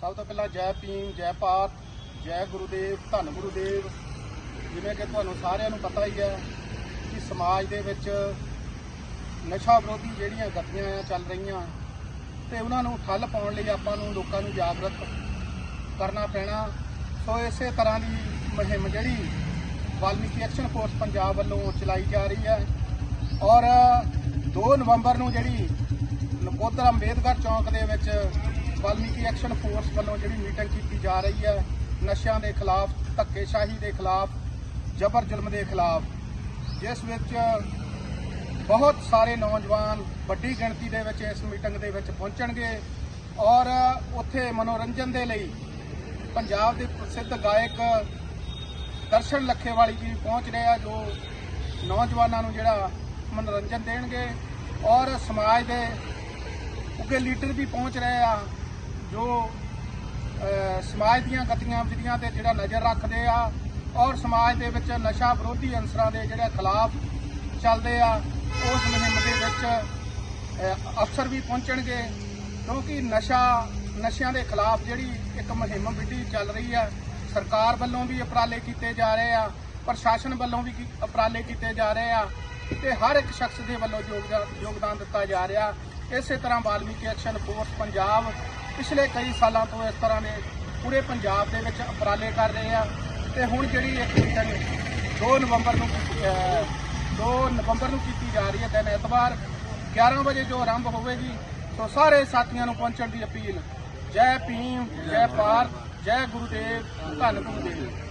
ਸਭ ਤੋਂ ਪਹਿਲਾਂ ਜੈ ਭੀਮ, ਜੈ ਭਾਰਤ, ਜੈ ਗੁਰੂਦੇਵ, ਧੰਨ ਗੁਰੂਦੇਵ। ਜਿਵੇਂ ਕਿ ਤੁਹਾਨੂੰ ਸਾਰਿਆਂ ਨੂੰ ਪਤਾ ਹੀ ਹੈ ਕਿ ਸਮਾਜ ਦੇ ਵਿੱਚ ਨਸ਼ਾ ਵਿਰੋਧੀ ਜਿਹੜੀਆਂ ਗਤੀਆਂ ਆ ਚੱਲ ਰਹੀਆਂ ਤੇ ਉਹਨਾਂ ਨੂੰ ਠੱਲ ਪਾਉਣ ਲਈ ਆਪਾਂ ਨੂੰ ਲੋਕਾਂ ਨੂੰ ਜਾਗਰਤ ਕਰਨਾ ਪੈਣਾ। ਸੋ ਇਸੇ ਤਰ੍ਹਾਂ ਦੀ ਮੁਹਿੰਮ ਜਿਹੜੀ ਵਾਲਮੀਕੀ ਐਕਸ਼ਨ ਫੋਰਸ ਪੰਜਾਬ ਵੱਲੋਂ ਚਲਾਈ ਜਾ ਰਹੀ ਹੈ। ਔਰ 2 ਨਵੰਬਰ ਨੂੰ ਜਿਹੜੀ ਨਕੋਦਰ ਅੰਬੇਦਕਰ ਚੌਂਕ ਦੇ ਵਿੱਚ ਵਾਲਮੀਕੀ ਐਕਸ਼ਨ ਫੋਰਸ ਵੱਲੋਂ ਜਿਹੜੀ ਮੀਟਿੰਗ ਕੀਤੀ ਜਾ ਰਹੀ ਹੈ, ਨਸ਼ਿਆਂ ਦੇ ਖਿਲਾਫ, ਧੱਕੇਸ਼ਾਹੀ ਦੇ ਖਿਲਾਫ, ਜ਼ਬਰ ਜ਼ੁਲਮ ਦੇ ਖਿਲਾਫ, ਜਿਸ ਵਿੱਚ ਬਹੁਤ ਸਾਰੇ ਨੌਜਵਾਨ ਵੱਡੀ ਗਿਣਤੀ ਦੇ ਵਿੱਚ ਇਸ ਮੀਟਿੰਗ ਦੇ ਵਿੱਚ ਪਹੁੰਚਣਗੇ ਔਰ ਉੱਥੇ ਮਨੋਰੰਜਨ ਦੇ ਲਈ ਪੰਜਾਬ ਦੇ ਪ੍ਰਸਿੱਧ ਗਾਇਕ ਦਰਸ਼ਨ ਲੱਖੇਵਾਲੀ ਜੀ ਪਹੁੰਚ ਰਹੇ ਆ, ਜੋ ਨੌਜਵਾਨਾਂ ਨੂੰ ਜਿਹੜਾ ਮਨੋਰੰਜਨ ਦੇਣਗੇ ਔਰ ਸਮਾਜ ਦੇ ਉੱਗੇ ਲੀਡਰ ਵੀ ਪਹੁੰਚ ਰਹੇ ਆ। ਜੋ ਸਮਾਜ ਦੀਆਂ ਗਤੀਆਂ ਵਿਧੀਆਂ ਤੇ ਜਿਹੜਾ ਨਜ਼ਰ ਰੱਖਦੇ ਆ ਔਰ ਸਮਾਜ ਦੇ ਵਿੱਚ ਨਸ਼ਾ ਵਿਰੋਧੀ ਅੰਸਰਾਂ ਦੇ ਜਿਹੜੇ ਖਿਲਾਫ ਚੱਲਦੇ ਆ, ਉਸ ਮੁਹਿੰਮ ਦੇ ਵਿੱਚ ਅਫਸਰ ਵੀ ਪਹੁੰਚਣਗੇ ਕਿਉਂਕਿ ਨਸ਼ਾ, ਨਸ਼ਿਆਂ ਦੇ ਖਿਲਾਫ ਜਿਹੜੀ ਇੱਕ ਮੁਹਿੰਮ ਵਿੱਢੀ ਚੱਲ ਰਹੀ ਆ, ਸਰਕਾਰ ਵੱਲੋਂ ਵੀ ਉਪਰਾਲੇ ਕੀਤੇ ਜਾ ਰਹੇ ਆ, ਪ੍ਰਸ਼ਾਸਨ ਵੱਲੋਂ ਵੀ ਉਪਰਾਲੇ ਕੀਤੇ ਜਾ ਰਹੇ ਆ ਤੇ ਹਰ ਇੱਕ ਸ਼ਖਸ ਦੇ ਵੱਲੋਂ ਯੋਗਦਾਨ ਯੋਗਦਾਨ ਦਿੱਤਾ ਜਾ ਰਿਹਾ। ਇਸੇ ਤਰ੍ਹਾਂ ਵਾਲਮੀਕੀ ਐਕਸ਼ਨ ਫੋਰਸ ਪੰਜਾਬ ਪਿਛਲੇ ਕਈ ਸਾਲਾਂ ਤੋਂ ਇਸ ਤਰ੍ਹਾਂ ਦੇ ਪੂਰੇ ਪੰਜਾਬ ਦੇ ਵਿੱਚ ਉਪਰਾਲੇ ਕਰ ਰਹੇ ਆ ਤੇ ਹੁਣ ਜਿਹੜੀ ਇੱਕ ਮੀਟਿੰਗ 2 ਨਵੰਬਰ ਨੂੰ ਅਹ, 2 ਨਵੰਬਰ ਨੂੰ ਕੀਤੀ ਜਾ ਰਹੀ ਹੈ ਦਿਨ ਐਤਵਾਰ 11 ਵਜੇ ਜੋ ਆਰੰਭ ਹੋਵੇਗੀ ਸੋ ਸਾਰੇ ਸਾਥੀਆਂ ਨੂੰ ਪਹੁੰਚਣ ਦੀ ਅਪੀਲ। ਜੈ ਭੀਮ ਜੈ ਭਾਰਤ ਜੈ ਗੁਰੂਦੇਵ ਧੰਨ ਗੁਰੂਦੇਵ।